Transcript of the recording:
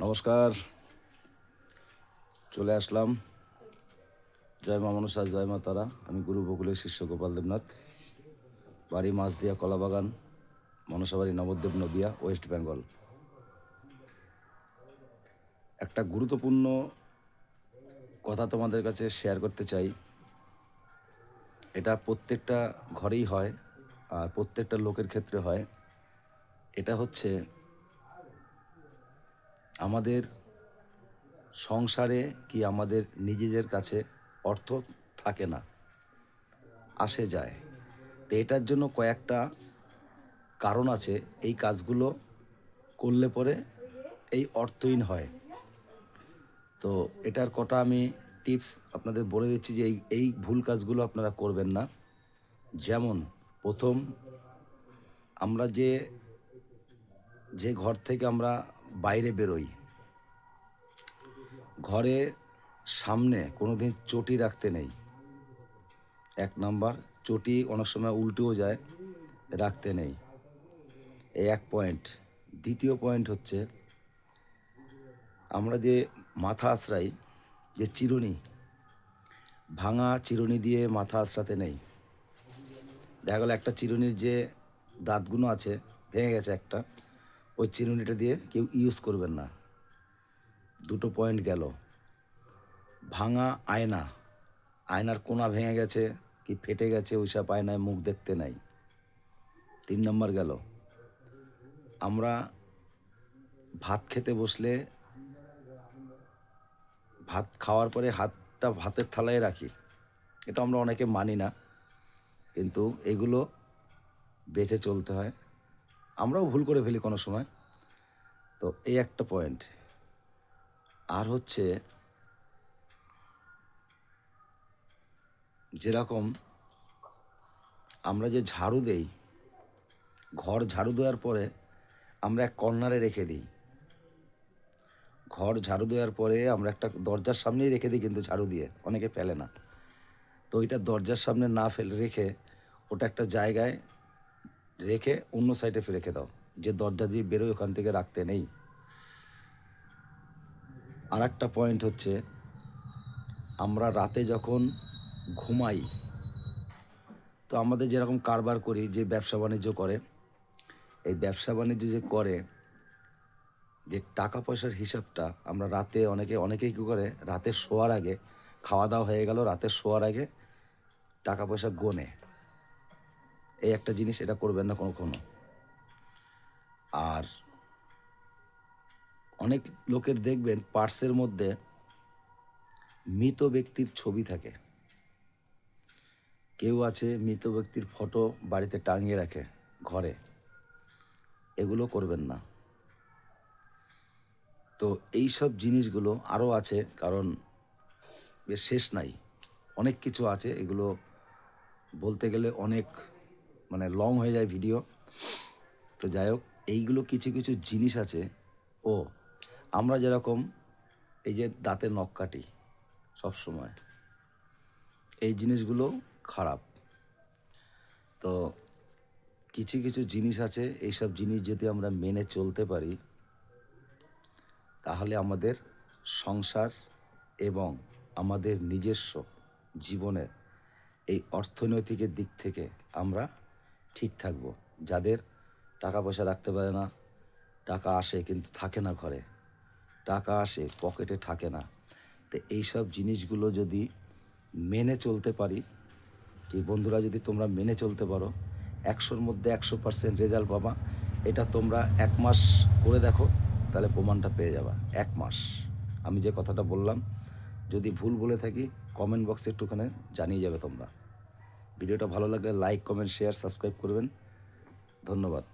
নমস্কার। চলে আসলাম। জয় মা মনসা, জয় মা তারা। আমি গুরু বকুলের শিষ্য গোপাল দেবনাথ। বাড়ি মাছদিয়া কলাবাগান মনসাবাড়ি নবদ্বীপ নদিয়া, ওয়েস্ট বেঙ্গল। একটা গুরুত্বপূর্ণ কথা তোমাদের কাছে শেয়ার করতে চাই। এটা প্রত্যেকটা ঘরেই হয় আর প্রত্যেকটা লোকের ক্ষেত্রে হয়। এটা হচ্ছে আমাদের সংসারে কি আমাদের নিজেদের কাছে অর্থ থাকে না? আসে, যায়। তো এটার জন্য কয়েকটা কারণ আছে। এই কাজগুলো করলে পরে এই অর্থহীন হয়। তো এটার কটা আমি টিপস আপনাদের বলে দিচ্ছি যে এই এই ভুল কাজগুলো আপনারা করবেন না। যেমন, প্রথম, আমরা যে যে ঘর থেকে আমরা বাইরে বেরোই, ঘরে সামনে কোনো দিন চটি রাখতে নেই। এক নাম্বার, চটি অনেক সময় উল্টেও যায়, রাখতে নেই। এই এক পয়েন্ট। দ্বিতীয় পয়েন্ট হচ্ছে, আমরা যে মাথা আশ্রাই, যে চিরুনি, ভাঙা চিরুনি দিয়ে মাথা আশ্রাতে নেই। দেখা গেলো একটা চিরুনির যে দাঁতগুলো আছে, ভেঙে গেছে একটা ওই চিরুনিটা দিয়ে কেউ ইউজ করবেন না। দুটো পয়েন্ট গেল। ভাঙা আয়না। আয়নার কোনা ভেঙে গেছে, কি ফেটে গেছে ওইসব আয়নায় মুখ দেখতে নাই। তিন নম্বর গেল। আমরা ভাত খেতে বসলে ভাত খাওয়ার পরে হাতটা ভাতের থালায় রাখি। এটা আমরা অনেকে মানি না, কিন্তু এগুলো বেঁচে চলতে হয়। আমরাও ভুল করে ফেলি কোনো সময়। তো এই একটা পয়েন্ট আর হচ্ছে, যেরকম আমরা যে ঝাড়ু দেই, ঘর ঝাড়ু দেওয়ার পরে আমরা এক কর্নারে রেখে দিই। ঘর ঝাড়ু দেওয়ার পরে আমরা একটা দরজার সামনেই রেখে দিই কিন্তু ঝাড়ু দিয়ে, অনেকে ফেলে না। তো ওইটা দরজার সামনে না ফেলে রেখে ওটা একটা জায়গায় রেখে অন্য সাইডে রেখে দাও। যে দরজা দিয়ে বেরোয় ওখান থেকে রাখতে নেই। আর একটা পয়েন্ট হচ্ছে, আমরা রাতে যখন ঘুমাই, তো আমাদের যেরকম কারবার করি যে ব্যবসা বাণিজ্য করে, এই ব্যবসা বাণিজ্য যে করে, যে টাকা পয়সার হিসাবটা আমরা রাতে অনেকে, অনেকেই কী করে, রাতে শোয়ার আগে, খাওয়া দাওয়া হয়ে গেল, রাতে শোয়ার আগে টাকা পয়সা গোনে। এই একটা জিনিস এটা করবেন না কোনো আর অনেক লোকের দেখবেন পার্সের মধ্যে মৃত ব্যক্তির ছবি থাকে। কেউ আছে মৃত ব্যক্তির ফটো বাড়িতে টাঙিয়ে রাখে ঘরে। এগুলো করবেন না। তো এই সব জিনিসগুলো আরও আছে, কারণ শেষ নাই। অনেক কিছু আছে, এগুলো বলতে গেলে অনেক মানে লং হয়ে যায় ভিডিও তো যাই হোক, এইগুলো কিছু কিছু জিনিস আছে। ও, আমরা যেরকম এই যে দাঁতে নখ কাটি সব সময়, এই জিনিসগুলো খারাপ। তো কিছু কিছু জিনিস আছে, এইসব জিনিস যদি আমরা মেনে চলতে পারি, তাহলে আমাদের সংসার এবং আমাদের নিজস্ব জীবনের এই অর্থনৈতিকের দিক থেকে আমরা ঠিক থাকব। যাদের টাকা পয়সা রাখতে পারে না, টাকা আসে কিন্তু থাকে না ঘরে। টাকা আসে, পকেটে থাকে না। তো এইসব জিনিসগুলো যদি মেনে চলতে পারি কি বন্ধুরা যদি তোমরা মেনে চলতে পারো, একশোর মধ্যে একশো পার্সেন্ট রেজাল্ট পাবা, এটা তোমরা এক মাস করে দেখো, তাহলে প্রমাণটা পেয়ে যাবা। এক মাস। আমি যে কথাটা বললাম, যদি ভুল বলে থাকি কমেন্ট বক্সে একটুখানে জানিয়ে যাবে তোমরা। ভিডিওটা ভালো লাগলে লাইক কমেন্ট শেয়ার সাবস্ক্রাইব করবেন। ধন্যবাদ।